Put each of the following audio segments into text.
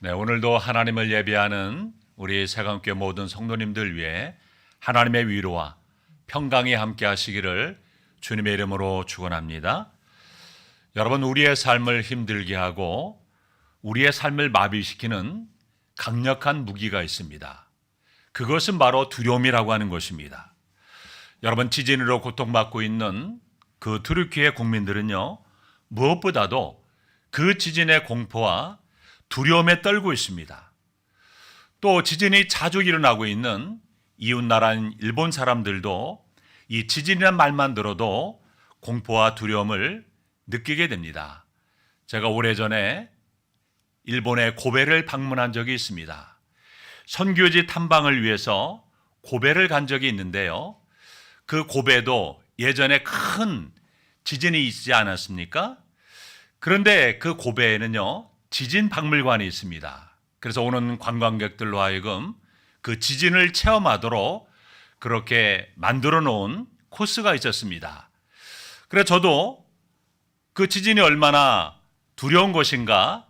네, 오늘도 하나님을 예배하는 우리 세강교회 모든 성도님들 위해 하나님의 위로와 평강이 함께 하시기를 주님의 이름으로 축원합니다. 여러분 우리의 삶을 힘들게 하고 우리의 삶을 마비시키는 강력한 무기가 있습니다. 그것은 바로 두려움이라고 하는 것입니다. 여러분 지진으로 고통받고 있는 그 투르키의 국민들은요 무엇보다도 그 지진의 공포와 두려움에 떨고 있습니다. 또 지진이 자주 일어나고 있는 이웃 나라인 일본 사람들도 이 지진이란 말만 들어도 공포와 두려움을 느끼게 됩니다. 제가 오래전에 일본의 고베를 방문한 적이 있습니다. 선교지 탐방을 위해서 고베를 간 적이 있는데요. 그 고베도 예전에 큰 지진이 있지 않았습니까? 그런데 그 고베에는요, 지진 박물관이 있습니다. 그래서 오는 관광객들로 하여금 그 지진을 체험하도록 그렇게 만들어 놓은 코스가 있었습니다. 그래서 저도 그 지진이 얼마나 두려운 것인가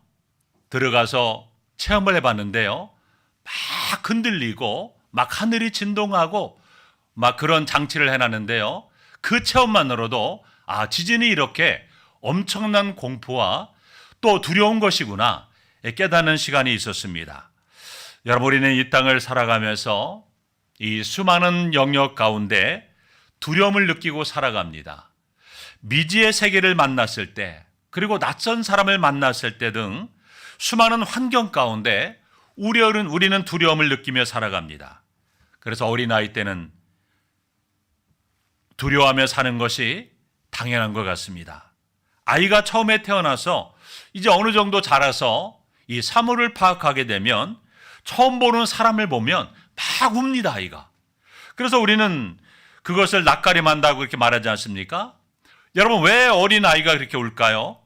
들어가서 체험을 해봤는데요. 막 흔들리고 막 하늘이 진동하고 막 그런 장치를 해놨는데요. 그 체험만으로도 아, 지진이 이렇게 엄청난 공포와 또 두려운 것이구나 깨닫는 시간이 있었습니다. 여러분, 우리는 이 땅을 살아가면서 이 수많은 영역 가운데 두려움을 느끼고 살아갑니다. 미지의 세계를 만났을 때, 그리고 낯선 사람을 만났을 때 등 수많은 환경 가운데 우려는 우리는 두려움을 느끼며 살아갑니다. 그래서 어린아이 때는 두려워하며 사는 것이 당연한 것 같습니다. 아이가 처음에 태어나서 이제 어느 정도 자라서 이 사물을 파악하게 되면 처음 보는 사람을 보면 막 웁니다, 아이가. 그래서 우리는 그것을 낯가림한다고 이렇게 말하지 않습니까? 여러분, 왜 어린 아이가 그렇게 울까요?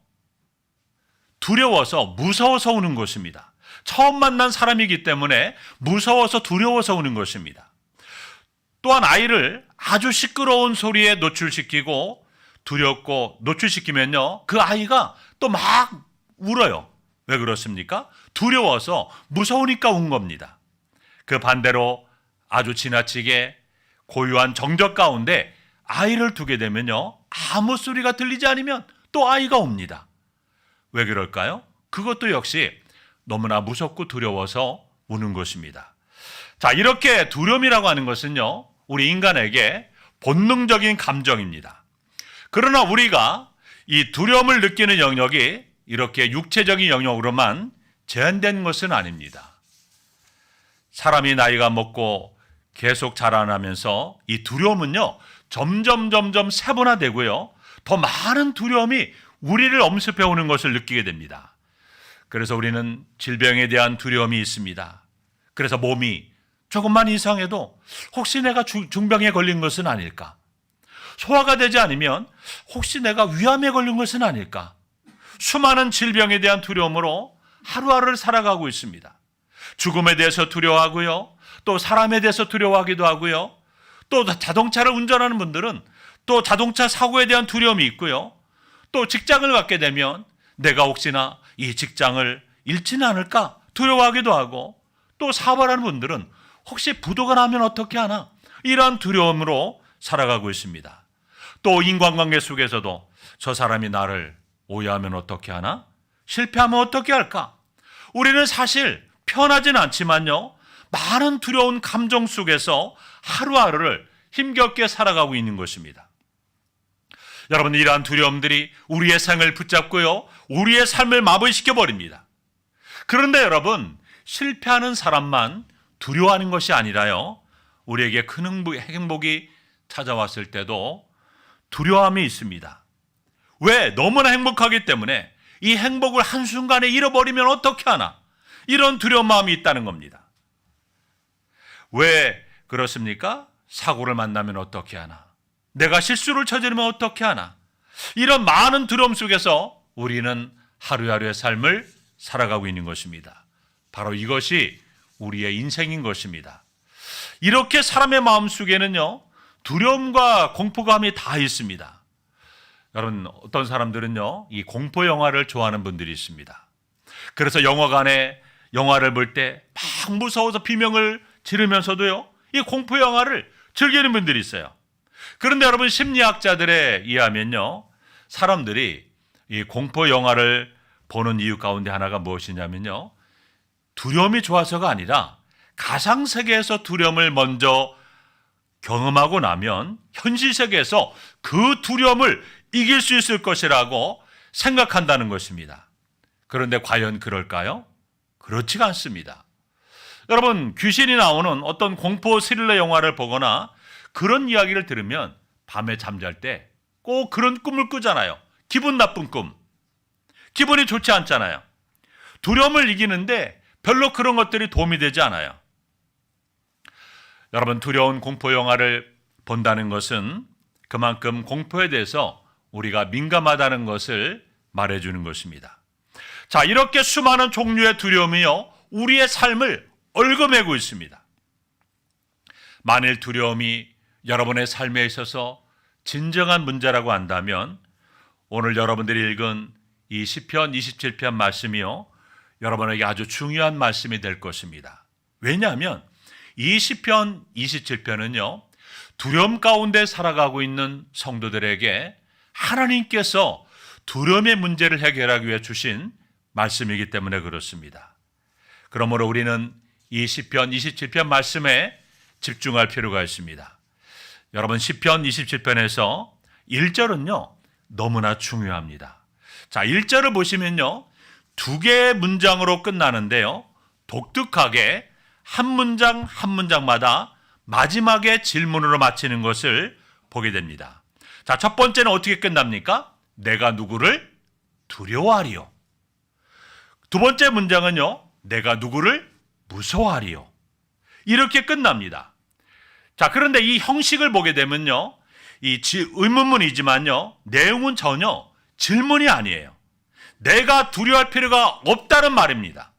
두려워서, 무서워서 우는 것입니다. 처음 만난 사람이기 때문에 무서워서 두려워서 우는 것입니다. 또한 아이를 아주 시끄러운 소리에 노출시키고 두렵고 노출시키면요. 그 아이가 또 막 울어요. 왜 그렇습니까? 두려워서 무서우니까 운 겁니다. 그 반대로 아주 지나치게 고요한 정적 가운데 아이를 두게 되면요. 아무 소리가 들리지 않으면 또 아이가 옵니다. 왜 그럴까요? 그것도 역시 너무나 무섭고 두려워서 우는 것입니다. 자, 이렇게 두려움이라고 하는 것은요. 우리 인간에게 본능적인 감정입니다. 그러나 우리가 이 두려움을 느끼는 영역이 이렇게 육체적인 영역으로만 제한된 것은 아닙니다. 사람이 나이가 먹고 계속 자라나면서 이 두려움은요, 점점 점점 세분화되고요, 더 많은 두려움이 우리를 엄습해 오는 것을 느끼게 됩니다. 그래서 우리는 질병에 대한 두려움이 있습니다. 그래서 몸이 조금만 이상해도 혹시 내가 주- 중병에 걸린 것은 아닐까? 소화가 되지 않으면 혹시 내가 위암에 걸린 것은 아닐까? 수많은 질병에 대한 두려움으로 하루하루를 살아가고 있습니다. 죽음에 대해서 두려워하고요. 또 사람에 대해서 두려워하기도 하고요. 또 자동차를 운전하는 분들은 또 자동차 사고에 대한 두려움이 있고요. 또 직장을 갖게 되면 내가 혹시나 이 직장을 잃지는 않을까 두려워하기도 하고 또 사업을 하는 분들은 혹시 부도가 나면 어떻게 하나 이러한 두려움으로 살아가고 있습니다. 또 인간관계 속에서도 저 사람이 나를 오해하면 어떻게 하나? 실패하면 어떻게 할까? 우리는 사실 편하진 않지만요. 많은 두려운 감정 속에서 하루하루를 힘겹게 살아가고 있는 것입니다. 여러분, 이러한 두려움들이 우리의 생을 붙잡고요. 우리의 삶을 마비시켜 버립니다. 그런데 여러분, 실패하는 사람만 두려워하는 것이 아니라요. 우리에게 큰 행복- 행복이 찾아왔을 때도 두려움이 있습니다. 왜? 너무나 행복하기 때문에 이 행복을 한순간에 잃어버리면 어떻게 하나? 이런 두려운 마음이 있다는 겁니다. 왜 그렇습니까? 사고를 만나면 어떻게 하나? 내가 실수를 저지르면 어떻게 하나? 이런 많은 두려움 속에서 우리는 하루하루의 삶을 살아가고 있는 것입니다. 바로 이것이 우리의 인생인 것입니다. 이렇게 사람의 마음 속에는요, 두려움과 공포감이 다 있습니다. 여러분, 어떤 사람들은요, 이 공포 영화를 좋아하는 분들이 있습니다. 그래서 영화관에 영화를 볼 때 막 무서워서 비명을 지르면서도요, 이 공포 영화를 즐기는 분들이 있어요. 그런데 여러분 심리학자들에 의하면요, 사람들이 이 공포 영화를 보는 이유 가운데 하나가 무엇이냐면요, 두려움이 좋아서가 아니라 가상 세계에서 두려움을 먼저 경험하고 나면 현실 세계에서 그 두려움을 이길 수 있을 것이라고 생각한다는 것입니다. 그런데 과연 그럴까요? 그렇지가 않습니다. 여러분, 귀신이 나오는 어떤 공포 스릴러 영화를 보거나 그런 이야기를 들으면 밤에 잠잘 때 꼭 그런 꿈을 꾸잖아요. 기분 나쁜 꿈. 기분이 좋지 않잖아요. 두려움을 이기는데 별로 그런 것들이 도움이 되지 않아요. 여러분, 두려운 공포 영화를 본다는 것은 그만큼 공포에 대해서 우리가 민감하다는 것을 말해주는 것입니다. 자, 이렇게 수많은 종류의 두려움이요, 우리의 삶을 얽어매고 있습니다. 만일 두려움이 여러분의 삶에 있어서 진정한 문제라고 한다면 오늘 여러분들이 읽은 이 시편 27편 말씀이요, 여러분에게 아주 중요한 말씀이 될 것입니다. 왜냐하면 이 시편 27편은요, 두려움 가운데 살아가고 있는 성도들에게 하나님께서 두려움의 문제를 해결하기 위해 주신 말씀이기 때문에 그렇습니다. 그러므로 우리는 이 시편 27편 말씀에 집중할 필요가 있습니다. 여러분 시편 27편에서 1절은요. 너무나 중요합니다. 자, 1절을 보시면요. 두 개의 문장으로 끝나는데요. 독특하게 한 문장 한 문장마다 마지막에 질문으로 마치는 것을 보게 됩니다. 자, 첫 번째는 어떻게 끝납니까? 내가 누구를 두려워하리요. 두 번째 문장은요. 내가 누구를 무서워하리요. 이렇게 끝납니다. 자, 그런데 이 형식을 보게 되면요. 이 지- 의문문이지만요. 내용은 전혀 질문이 아니에요. 내가 두려워할 필요가 없다는 말입니다.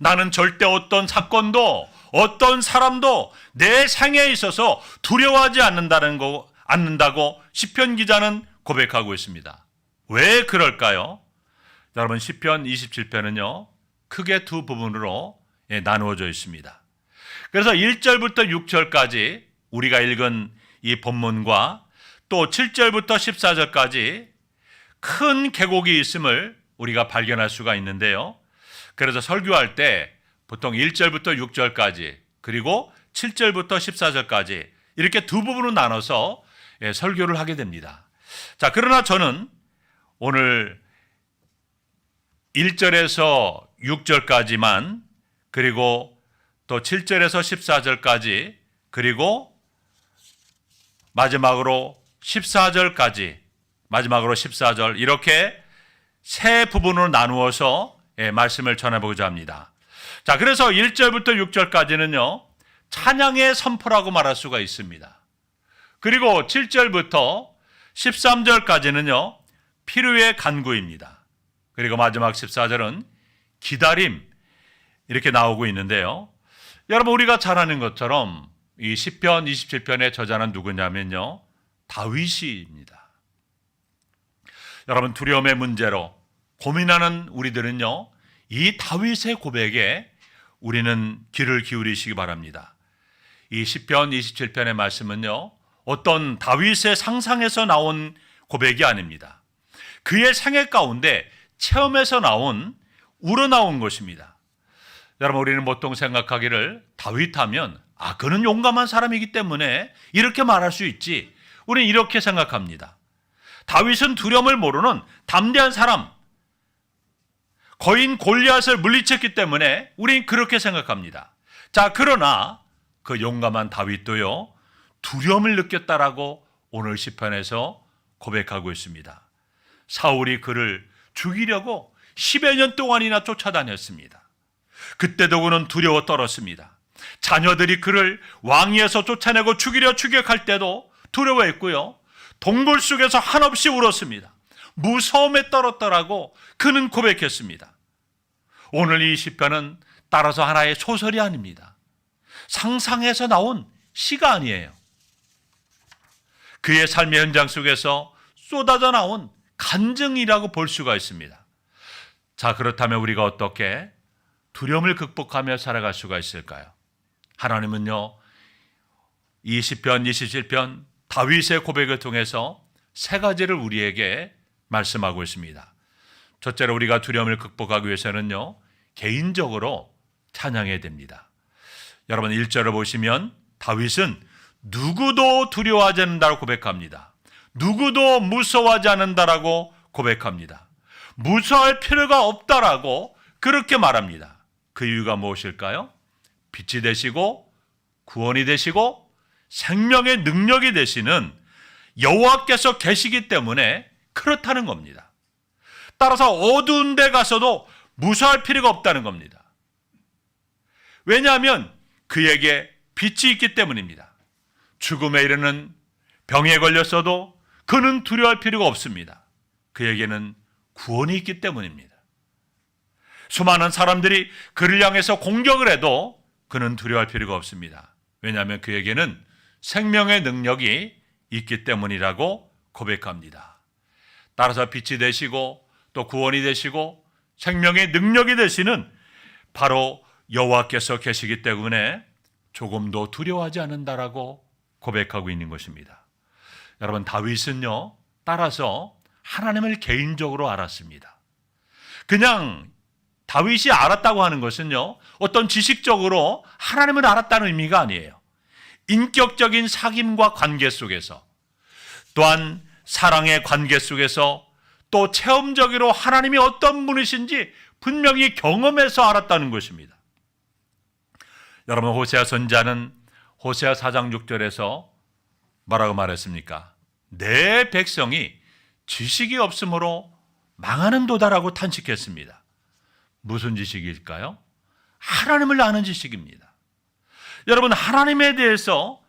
나는 절대 어떤 사건도 어떤 사람도 내 생에 있어서 두려워하지 않는다는 거 않는다고 시편 기자는 고백하고 있습니다. 왜 그럴까요? 여러분 시편 27편은요. 크게 두 부분으로 예, 나누어져 있습니다. 그래서 1절부터 6절까지 우리가 읽은 이 본문과 또 7절부터 14절까지 큰 계곡이 있음을 우리가 발견할 수가 있는데요. 그래서 설교할 때 보통 1절부터 6절까지 그리고 7절부터 14절까지 이렇게 두 부분으로 나눠서 예, 설교를 하게 됩니다. 자, 그러나 저는 오늘 1절에서 6절까지만 그리고 또 7절에서 14절까지 그리고 마지막으로 14절까지 마지막으로 14절 이렇게 세 부분으로 나누어서 예, 말씀을 전해보고자 합니다. 자, 그래서 1절부터 6절까지는요, 찬양의 선포라고 말할 수가 있습니다. 그리고 7절부터 13절까지는요, 필요의 간구입니다. 그리고 마지막 14절은 기다림, 이렇게 나오고 있는데요. 여러분, 우리가 잘 아는 것처럼 이 10편, 27편의 저자는 누구냐면요, 다윗이입니다. 여러분, 두려움의 문제로 고민하는 우리들은요, 이 다윗의 고백에 우리는 귀를 기울이시기 바랍니다. 이 10편, 27편의 말씀은요, 어떤 다윗의 상상에서 나온 고백이 아닙니다. 그의 생애 가운데 체험에서 나온, 우러나온 것입니다. 여러분, 우리는 보통 생각하기를 다윗 하면, 아, 그는 용감한 사람이기 때문에 이렇게 말할 수 있지. 우리는 이렇게 생각합니다. 다윗은 두려움을 모르는 담대한 사람, 거인 골리앗을 물리쳤기 때문에 우린 그렇게 생각합니다. 자, 그러나 그 용감한 다윗도요, 두려움을 느꼈다라고 오늘 시편에서 고백하고 있습니다. 사울이 그를 죽이려고 10여 년 동안이나 쫓아다녔습니다. 그때도 그는 두려워 떨었습니다. 자녀들이 그를 왕위에서 쫓아내고 죽이려 추격할 때도 두려워했고요. 동굴 속에서 한없이 울었습니다. 무서움에 떨었더라고 그는 고백했습니다. 오늘 이 시편은 따라서 하나의 소설이 아닙니다. 상상에서 나온 시가 아니에요. 그의 삶의 현장 속에서 쏟아져 나온 간증이라고 볼 수가 있습니다. 자, 그렇다면 우리가 어떻게 두려움을 극복하며 살아갈 수가 있을까요? 하나님은요. 20편, 27편 다윗의 고백을 통해서 세 가지를 우리에게 말씀하고 있습니다. 첫째로 우리가 두려움을 극복하기 위해서는요. 개인적으로 찬양해야 됩니다. 여러분 1절을 보시면 다윗은 누구도 두려워하지 않는다고 고백합니다. 누구도 무서워하지 않는다라고 고백합니다. 무서워할 필요가 없다라고 그렇게 말합니다. 그 이유가 무엇일까요? 빛이 되시고 구원이 되시고 생명의 능력이 되시는 여호와께서 계시기 때문에 그렇다는 겁니다. 따라서 어두운 데 가서도 무서워할 필요가 없다는 겁니다. 왜냐하면 그에게 빛이 있기 때문입니다. 죽음에 이르는 병에 걸렸어도 그는 두려워할 필요가 없습니다. 그에게는 구원이 있기 때문입니다. 수많은 사람들이 그를 향해서 공격을 해도 그는 두려워할 필요가 없습니다. 왜냐하면 그에게는 생명의 능력이 있기 때문이라고 고백합니다. 따라서 빛이 되시고 또 구원이 되시고 생명의 능력이 되시는 바로 여호와께서 계시기 때문에 조금도 두려워하지 않는다라고 고백하고 있는 것입니다. 여러분 다윗은요 따라서 하나님을 개인적으로 알았습니다. 그냥 다윗이 알았다고 하는 것은요 어떤 지식적으로 하나님을 알았다는 의미가 아니에요. 인격적인 사귐과 관계 속에서 또한 사랑의 관계 속에서 또 체험적으로 하나님이 어떤 분이신지 분명히 경험해서 알았다는 것입니다. 여러분 호세아 선자는 호세아 4장 6절에서 뭐라고 말했습니까? 내 백성이 지식이 없으므로 망하는 도다라고 탄식했습니다. 무슨 지식일까요? 하나님을 아는 지식입니다. 여러분 하나님에 대해서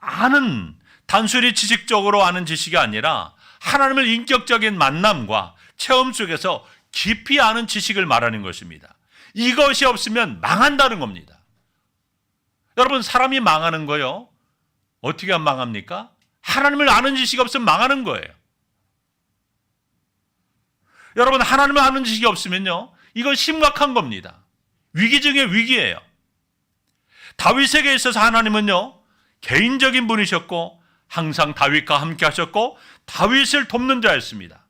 아는 단순히 지식적으로 아는 지식이 아니라 하나님을 인격적인 만남과 체험 속에서 깊이 아는 지식을 말하는 것입니다. 이것이 없으면 망한다는 겁니다. 여러분 사람이 망하는 거요. 어떻게 하면 망합니까? 하나님을 아는 지식이 없으면 망하는 거예요. 여러분 하나님을 아는 지식이 없으면요. 이건 심각한 겁니다. 위기 중에 위기예요. 다윗에게 있어서 하나님은요. 개인적인 분이셨고 항상 다윗과 함께 하셨고 다윗을 돕는 자였습니다.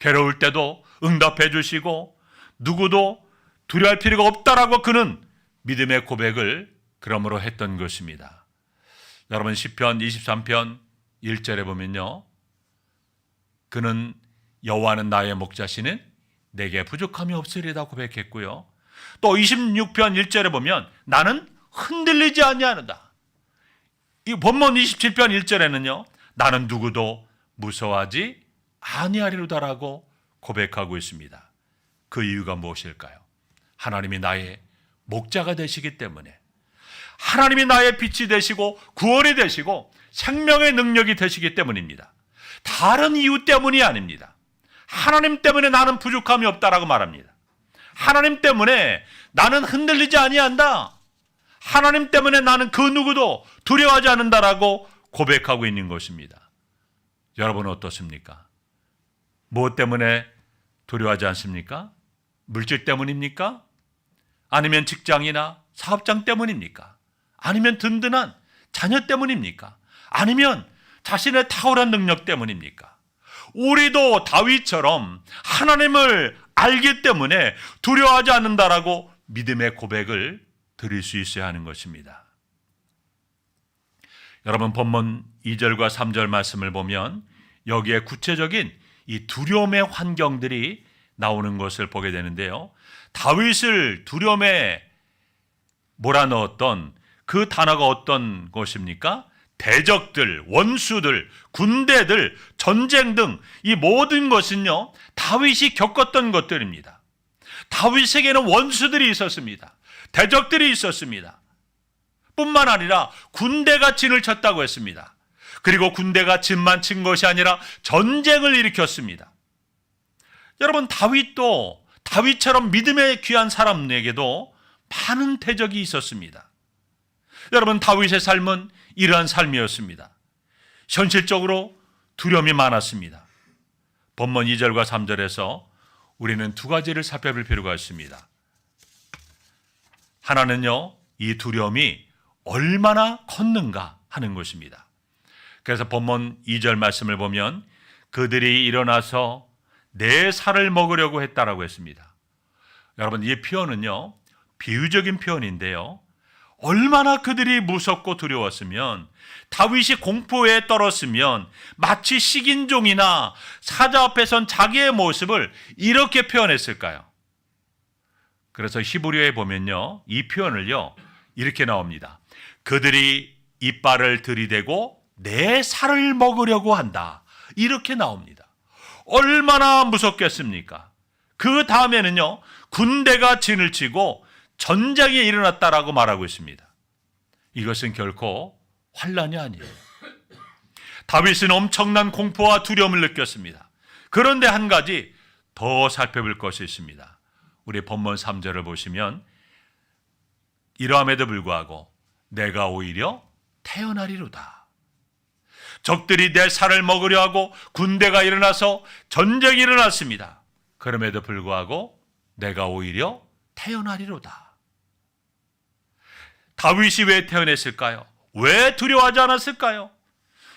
괴로울 때도 응답해 주시고 누구도 두려워할 필요가 없다라고 그는 믿음의 고백을 그러므로 했던 것입니다. 여러분 시편 23편 1절에 보면요. 그는 여호와는 나의 목자시는 내게 부족함이 없으리다 고백했고요. 또 26편 1절에 보면 나는 흔들리지 아니하는다. 이 본문 27편 1절에는요. 나는 누구도 무서워하지 아니하리로다라고 고백하고 있습니다. 그 이유가 무엇일까요? 하나님이 나의 목자가 되시기 때문에 하나님이 나의 빛이 되시고 구원이 되시고 생명의 능력이 되시기 때문입니다. 다른 이유 때문이 아닙니다. 하나님 때문에 나는 부족함이 없다라고 말합니다. 하나님 때문에 나는 흔들리지 아니한다. 하나님 때문에 나는 그 누구도 두려워하지 않는다라고 고백하고 있는 것입니다. 여러분은 어떻습니까? 무엇 때문에 두려워하지 않습니까? 물질 때문입니까? 아니면 직장이나 사업장 때문입니까? 아니면 든든한 자녀 때문입니까? 아니면 자신의 탁월한 능력 때문입니까? 우리도 다윗처럼 하나님을 알기 때문에 두려워하지 않는다라고 믿음의 고백을 드릴 수 있어야 하는 것입니다. 여러분 본문 2절과 3절 말씀을 보면 여기에 구체적인 이 두려움의 환경들이 나오는 것을 보게 되는데요. 다윗을 두려움에 몰아넣었던 그 단어가 어떤 것입니까? 대적들, 원수들, 군대들, 전쟁 등 이 모든 것은요, 다윗이 겪었던 것들입니다. 다윗에게는 원수들이 있었습니다. 대적들이 있었습니다. 뿐만 아니라 군대가 진을 쳤다고 했습니다. 그리고 군대가 진만 친 것이 아니라 전쟁을 일으켰습니다. 여러분, 다윗도 다윗처럼 믿음의 귀한 사람에게도 많은 대적이 있었습니다. 여러분, 다윗의 삶은 이러한 삶이었습니다. 현실적으로 두려움이 많았습니다. 본문 2절과 3절에서 우리는 두 가지를 살펴볼 필요가 있습니다. 하나는요, 이 두려움이 얼마나 컸는가 하는 것입니다. 그래서 본문 2절 말씀을 보면 그들이 일어나서 내 살을 먹으려고 했다라고 했습니다. 여러분, 이 표현은요, 비유적인 표현인데요. 얼마나 그들이 무섭고 두려웠으면 다윗이 공포에 떨었으면 마치 식인종이나 사자 앞에 선 자기의 모습을 이렇게 표현했을까요? 그래서 히브리어에 보면요. 이 표현을요. 이렇게 나옵니다. 그들이 이빨을 들이대고 내 살을 먹으려고 한다. 이렇게 나옵니다. 얼마나 무섭겠습니까? 그 다음에는요. 군대가 진을 치고 전쟁이 일어났다라고 말하고 있습니다. 이것은 결코 환란이 아니에요. 다윗은 엄청난 공포와 두려움을 느꼈습니다. 그런데 한 가지 더 살펴볼 것이 있습니다. 우리 본문 3절을 보시면 이러함에도 불구하고 내가 오히려 태어나리로다. 적들이 내 살을 먹으려 하고 군대가 일어나서 전쟁이 일어났습니다. 그럼에도 불구하고 내가 오히려 태어나리로다. 다윗이 왜 태어났을까요? 왜 두려워하지 않았을까요?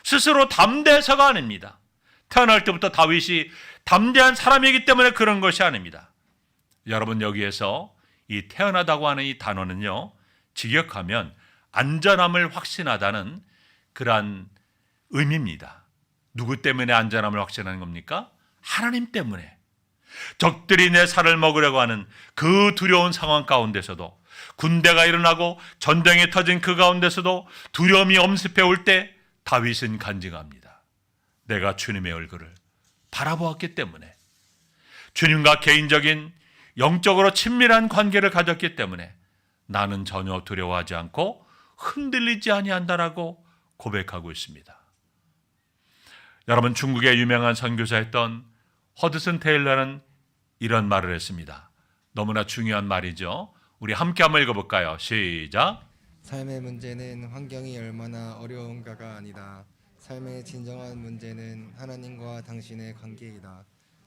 스스로 담대해서가 아닙니다. 태어날 때부터 다윗이 담대한 사람이기 때문에 그런 것이 아닙니다. 여러분 여기에서 이 태어나다고 하는 이 단어는요. 직역하면 안전함을 확신하다는 그러한 의미입니다. 누구 때문에 안전함을 확신하는 겁니까? 하나님 때문에. 적들이 내 살을 먹으려고 하는 그 두려운 상황 가운데서도 군대가 일어나고 전쟁이 터진 그 가운데서도 두려움이 엄습해 올 때 다윗은 간증합니다. 내가 주님의 얼굴을 바라보았기 때문에 주님과 개인적인 영적으로 친밀한 관계를 가졌기 때문에 나는 전혀 두려워하지 않고 흔들리지 아니한다라고 고백하고 있습니다. 여러분 중국의 유명한 선교사였던 허드슨 테일러는 이런 말을 했습니다. 너무나 중요한 말이죠. 우리 함께 한번 읽어볼까요? 시작. 삶의 문제는 환경이 얼마나 어려운가가 아니다. 삶의 진정한 문제는 하나님과 당신의 관계이다.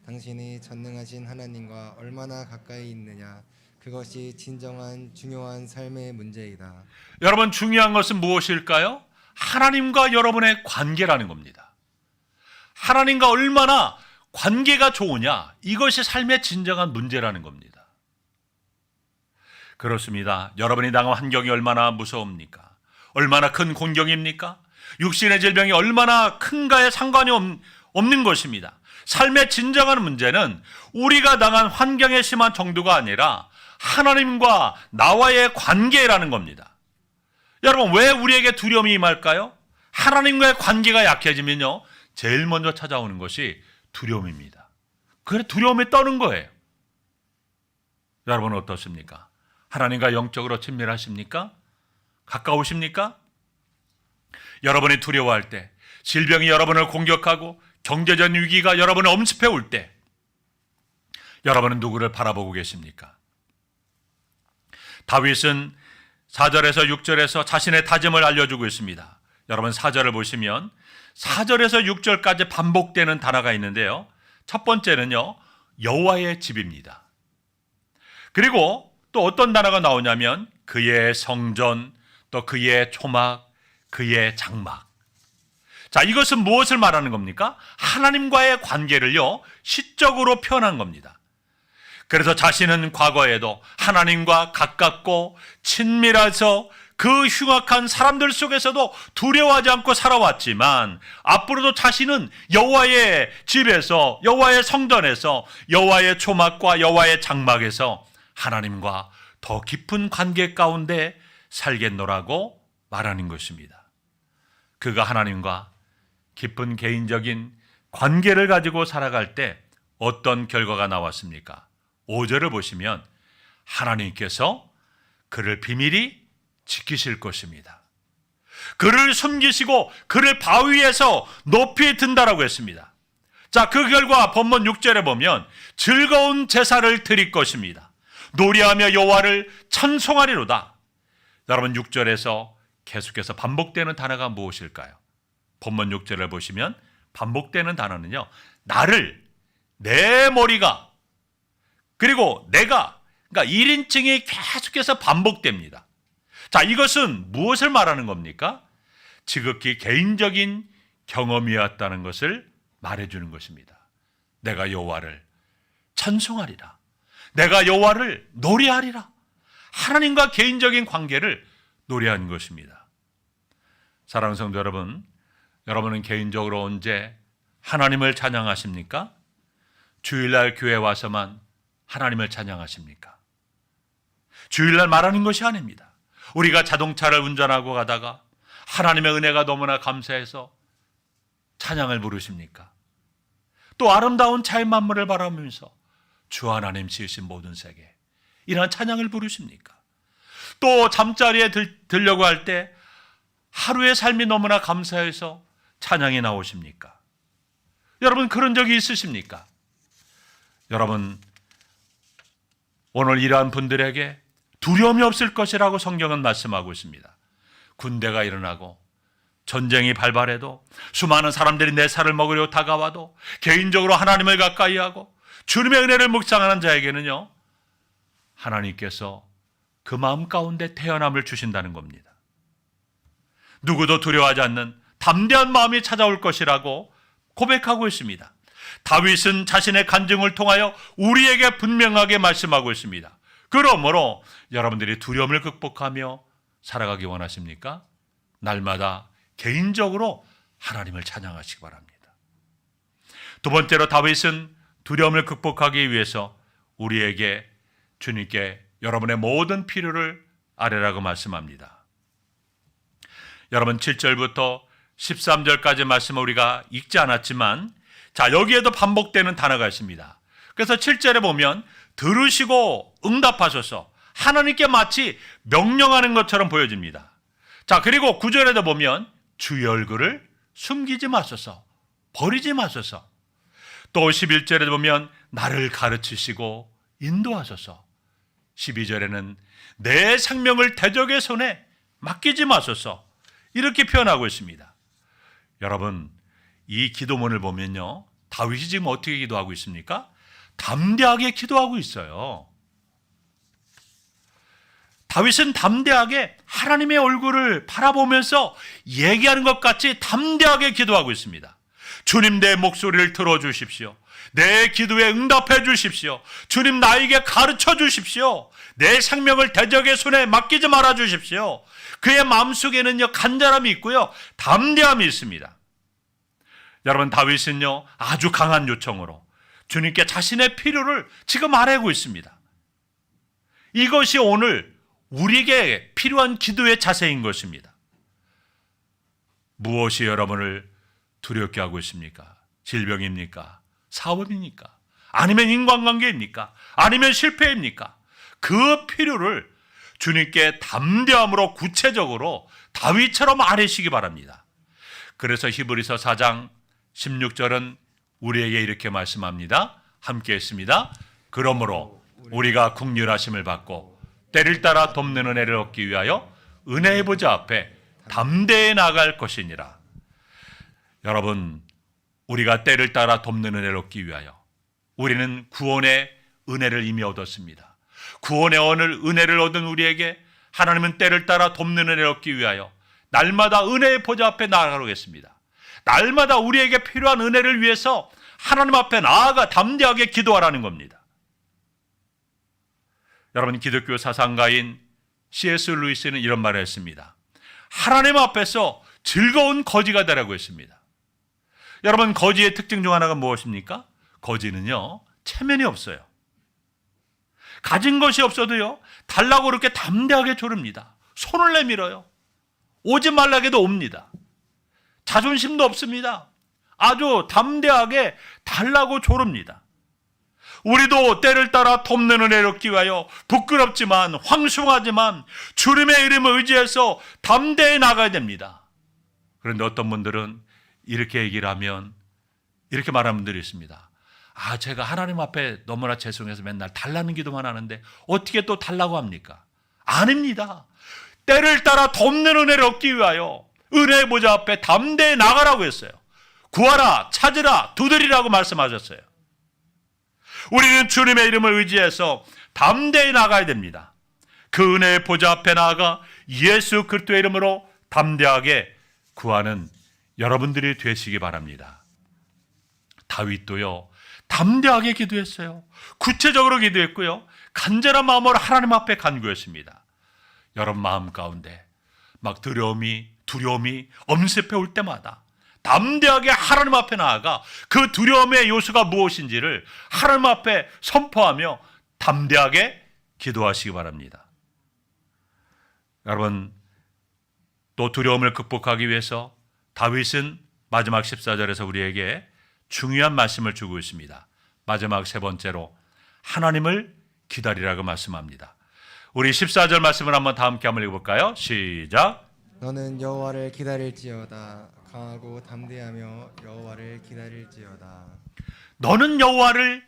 당신이 전능하신 하나님과 얼마나 가까이 있느냐. 그것이 진정한 중요한 삶의 문제이다. 여러분 중요한 것은 무엇일까요? 하나님과 여러분의 관계라는 겁니다. 하나님과 얼마나 관계가 좋으냐 이것이 삶의 진정한 문제라는 겁니다. 그렇습니다. 여러분이 당한 환경이 얼마나 무서웁니까? 얼마나 큰 공경입니까? 육신의 질병이 얼마나 큰가에 상관이 없- 없는 것입니다. 삶의 진정한 문제는 우리가 당한 환경의 심한 정도가 아니라 하나님과 나와의 관계라는 겁니다. 여러분, 왜 우리에게 두려움이 임할까요? 하나님과의 관계가 약해지면요, 제일 먼저 찾아오는 것이 두려움입니다. 그래, 두려움에 떠는 거예요. 여러분, 어떻습니까? 하나님과 영적으로 친밀하십니까? 가까우십니까? 여러분이 두려워할 때, 질병이 여러분을 공격하고 경제적 위기가 여러분을 엄습해 올 때, 여러분은 누구를 바라보고 계십니까? 다윗은 4절에서 6절에서 자신의 다짐을 알려주고 있습니다. 여러분 4절을 보시면 4절에서 6절까지 반복되는 단어가 있는데요. 첫 번째는요. 여호와의 집입니다. 그리고 또 어떤 단어가 나오냐면 그의 성전, 또 그의 초막, 그의 장막. 자, 이것은 무엇을 말하는 겁니까? 하나님과의 관계를요, 시적으로 표현한 겁니다. 그래서 자신은 과거에도 하나님과 가깝고 친밀해서 그 흉악한 사람들 속에서도 두려워하지 않고 살아왔지만 앞으로도 자신은 여호와의 집에서 여호와의 성전에서 여호와의 초막과 여호와의 장막에서 하나님과 더 깊은 관계 가운데 살겠노라고 말하는 것입니다. 그가 하나님과 깊은 개인적인 관계를 가지고 살아갈 때 어떤 결과가 나왔습니까? 5절을 보시면 하나님께서 그를 비밀히 지키실 것입니다. 그를 숨기시고 그를 바위에서 높이 든다라고 했습니다. 자, 그 결과 본문 6절에 보면 즐거운 제사를 드릴 것입니다. 노래하며 여호와를 찬송하리로다. 여러분 6절에서 계속해서 반복되는 단어가 무엇일까요? 본문 6절을 보시면 반복되는 단어는요. 나를 내 머리가 그리고 내가 그러니까 1인칭이 계속해서 반복됩니다. 자, 이것은 무엇을 말하는 겁니까? 지극히 개인적인 경험이었다는 것을 말해 주는 것입니다. 내가 여호와를 찬송하리라. 내가 여호와를 노래하리라. 하나님과 개인적인 관계를 노래하는 것입니다. 사랑하는 성도 여러분, 여러분은 개인적으로 언제 하나님을 찬양하십니까? 주일날 교회 와서만 하나님을 찬양하십니까? 주일날 말하는 것이 아닙니다. 우리가 자동차를 운전하고 가다가 하나님의 은혜가 너무나 감사해서 찬양을 부르십니까? 또 아름다운 자연 만물을 바라보면서 주 하나님 지으신 모든 세계 이러한 찬양을 부르십니까? 또 잠자리에 들, 들려고 할 때 하루의 삶이 너무나 감사해서 찬양이 나오십니까? 여러분 그런 적이 있으십니까? 여러분 오늘 이러한 분들에게 두려움이 없을 것이라고 성경은 말씀하고 있습니다. 군대가 일어나고 전쟁이 발발해도 수많은 사람들이 내 살을 먹으려 다가와도 개인적으로 하나님을 가까이 하고 주님의 은혜를 묵상하는 자에게는요 하나님께서 그 마음 가운데 태어남을 주신다는 겁니다. 누구도 두려워하지 않는 담대한 마음이 찾아올 것이라고 고백하고 있습니다. 다윗은 자신의 간증을 통하여 우리에게 분명하게 말씀하고 있습니다. 그러므로 여러분들이 두려움을 극복하며 살아가기 원하십니까? 날마다 개인적으로 하나님을 찬양하시기 바랍니다. 두 번째로 다윗은 두려움을 극복하기 위해서 우리에게 주님께 여러분의 모든 필요를 아뢰라고 말씀합니다. 여러분 7절부터 13절까지 말씀을 우리가 읽지 않았지만 자 여기에도 반복되는 단어가 있습니다. 그래서 7절에 보면 들으시고 응답하셔서 하나님께 마치 명령하는 것처럼 보여집니다. 자 그리고 9절에도 보면 주의 얼굴을 숨기지 마소서 버리지 마소서 또 11절에 보면 나를 가르치시고 인도하소서 12절에는 내 생명을 대적의 손에 맡기지 마소서 이렇게 표현하고 있습니다. 여러분 이 기도문을 보면요 다윗이 지금 어떻게 기도하고 있습니까? 담대하게 기도하고 있어요. 다윗은 담대하게 하나님의 얼굴을 바라보면서 얘기하는 것 같이 담대하게 기도하고 있습니다. 주님 내 목소리를 들어주십시오. 내 기도에 응답해 주십시오. 주님 나에게 가르쳐 주십시오. 내 생명을 대적의 손에 맡기지 말아 주십시오. 그의 마음속에는요 간절함이 있고요 담대함이 있습니다. 여러분 다윗은요 아주 강한 요청으로 주님께 자신의 필요를 지금 아뢰고 있습니다. 이것이 오늘 우리에게 필요한 기도의 자세인 것입니다. 무엇이 여러분을 두렵게 하고 있습니까? 질병입니까? 사업입니까? 아니면 인간관계입니까? 아니면 실패입니까? 그 필요를 주님께 담대함으로 구체적으로 다윗처럼 아뢰시기 바랍니다. 그래서 히브리서 4장 16절은 우리에게 이렇게 말씀합니다. 함께 했습니다. 그러므로 우리가 국률하심을 받고 때를 따라 돕는 은혜를 얻기 위하여 은혜의 보좌 앞에 담대해 나갈 것이니라. 여러분, 우리가 때를 따라 돕는 은혜를 얻기 위하여 우리는 구원의 은혜를 이미 얻었습니다. 구원의 오늘 은혜를 얻은 우리에게 하나님은 때를 따라 돕는 은혜를 얻기 위하여 날마다 은혜의 보좌 앞에 나아가겠습니다. 날마다 우리에게 필요한 은혜를 위해서 하나님 앞에 나아가 담대하게 기도하라는 겁니다. 여러분 기독교 사상가인 C.S. 루이스는 이런 말을 했습니다. 하나님 앞에서 즐거운 거지가 되라고 했습니다. 여러분 거지의 특징 중 하나가 무엇입니까? 거지는요 체면이 없어요. 가진 것이 없어도요 달라고 그렇게 담대하게 조릅니다. 손을 내밀어요. 오지 말라게도 옵니다. 자존심도 없습니다. 아주 담대하게 달라고 조릅니다. 우리도 때를 따라 은혜를 얻기 위하여 부끄럽지만 황송하지만 주님의 이름을 의지해서 담대히 나가야 됩니다. 그런데 어떤 분들은 이렇게 얘기를 하면 이렇게 말하는 분들이 있습니다. 아, 제가 하나님 앞에 너무나 죄송해서 맨날 달라는 기도만 하는데 어떻게 또 달라고 합니까? 아닙니다. 때를 따라 돕는 은혜를 얻기 위하여 은혜의 보좌 앞에 담대히 나가라고 했어요. 구하라, 찾으라, 두드리라고 말씀하셨어요. 우리는 주님의 이름을 의지해서 담대히 나가야 됩니다. 그 은혜의 보좌 앞에 나아가 예수 그리스도의 이름으로 담대하게 구하는 여러분들이 되시기 바랍니다. 다윗도요. 담대하게 기도했어요. 구체적으로 기도했고요. 간절한 마음으로 하나님 앞에 간구했습니다. 여러분 마음 가운데 막 두려움이 두려움이 엄습해 올 때마다 담대하게 하나님 앞에 나아가 그 두려움의 요소가 무엇인지를 하나님 앞에 선포하며 담대하게 기도하시기 바랍니다. 여러분 또 두려움을 극복하기 위해서 다윗은 마지막 14절에서 우리에게 중요한 말씀을 주고 있습니다. 마지막 세 번째로 하나님을 기다리라고 말씀합니다. 우리 14절 말씀을 한번 다 함께 한번 읽어볼까요? 시작. 너는 여호와를 기다릴지어다 강하고 담대하며 여호와를 기다릴지어다 너는 여호와를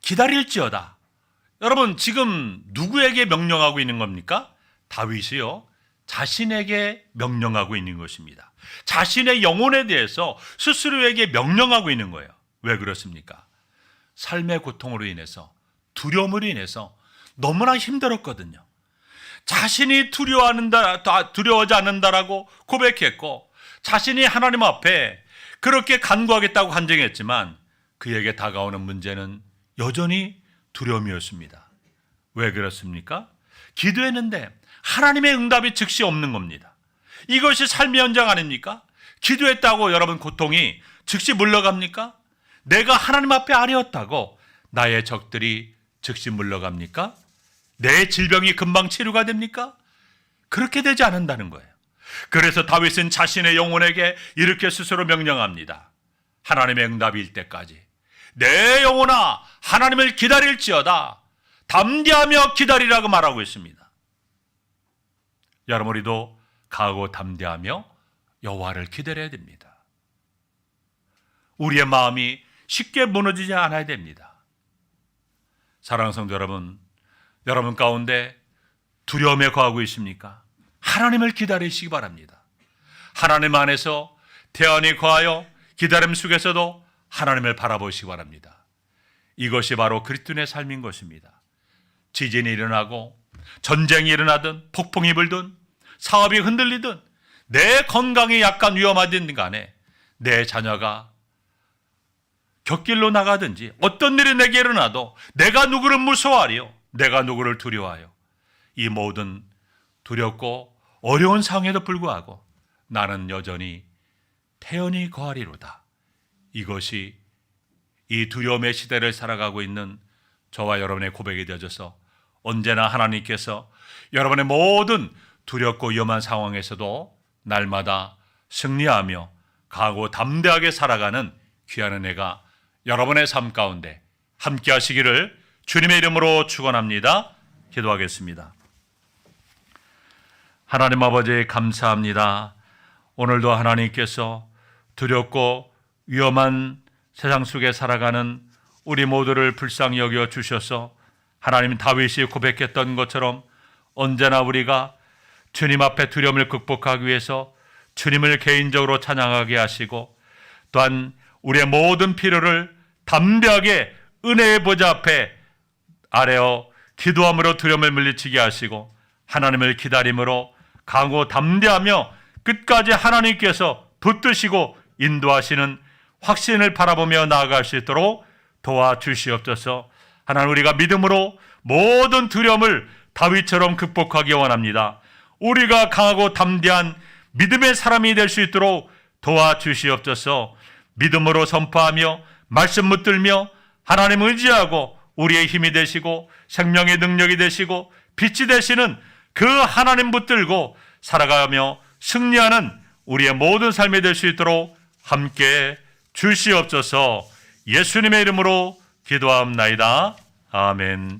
기다릴지어다. 여러분 지금 누구에게 명령하고 있는 겁니까? 다윗이요. 자신에게 명령하고 있는 것입니다. 자신의 영혼에 대해서 스스로에게 명령하고 있는 거예요. 왜 그렇습니까? 삶의 고통으로 인해서 두려움으로 인해서 너무나 힘들었거든요. 자신이 두려워하는다, 두려워하지 않는다라고 고백했고, 자신이 하나님 앞에 그렇게 간구하겠다고 간증했지만, 그에게 다가오는 문제는 여전히 두려움이었습니다. 왜 그렇습니까? 기도했는데 하나님의 응답이 즉시 없는 겁니다. 이것이 삶의 현장 아닙니까? 기도했다고 여러분 고통이 즉시 물러갑니까? 내가 하나님 앞에 아뢰었다고 나의 적들이 즉시 물러갑니까? 내 질병이 금방 치료가 됩니까? 그렇게 되지 않는다는 거예요. 그래서 다윗은 자신의 영혼에게 이렇게 스스로 명령합니다. 하나님의 응답일 때까지 내 영혼아 하나님을 기다릴지어다 담대하며 기다리라고 말하고 있습니다. 여러분 우리도 가고 담대하며 여호와를 기다려야 됩니다. 우리의 마음이 쉽게 무너지지 않아야 됩니다. 사랑하는 성도 여러분, 여러분 가운데 두려움에 거하고 있습니까? 하나님을 기다리시기 바랍니다. 하나님 안에서 태연히 거하여 기다림 속에서도 하나님을 바라보시기 바랍니다. 이것이 바로 그리스도의 삶인 것입니다. 지진이 일어나고 전쟁이 일어나든 폭풍이 불든 사업이 흔들리든 내 건강이 약간 위험하든 간에 내 자녀가 곁길로 나가든지 어떤 일이 내게 일어나도 내가 누구를 무서워하리요? 내가 누구를 두려워하요 이 모든 두렵고 어려운 상황에도 불구하고 나는 여전히 태연히 거하리로다. 이것이 이 두려움의 시대를 살아가고 있는 저와 여러분의 고백이 되어져서 언제나 하나님께서 여러분의 모든 두렵고 위험한 상황에서도 날마다 승리하며 가고 담대하게 살아가는 귀한 은혜가 여러분의 삶 가운데 함께 하시기를 주님의 이름으로 축원합니다. 기도하겠습니다. 하나님 아버지 감사합니다. 오늘도 하나님께서 두렵고 위험한 세상 속에 살아가는 우리 모두를 불쌍히 여겨 주셔서 하나님 다윗이 고백했던 것처럼 언제나 우리가 주님 앞에 두려움을 극복하기 위해서 주님을 개인적으로 찬양하게 하시고 또한 우리의 모든 필요를 담대하게 은혜의 보좌 앞에 아래어 기도함으로 두려움을 물리치게 하시고 하나님을 기다림으로 강고 담대하며 끝까지 하나님께서 붙드시고 인도하시는 확신을 바라보며 나아갈 수 있도록 도와주시옵소서. 하나님 우리가 믿음으로 모든 두려움을 다윗처럼 극복하기 원합니다. 우리가 강하고 담대한 믿음의 사람이 될 수 있도록 도와주시옵소서. 믿음으로 선포하며 말씀 붙들며 하나님 의지하고 우리의 힘이 되시고 생명의 능력이 되시고 빛이 되시는 그 하나님 붙들고 살아가며 승리하는 우리의 모든 삶이 될 수 있도록 함께 주시옵소서 예수님의 이름으로 기도합나이다. 아멘.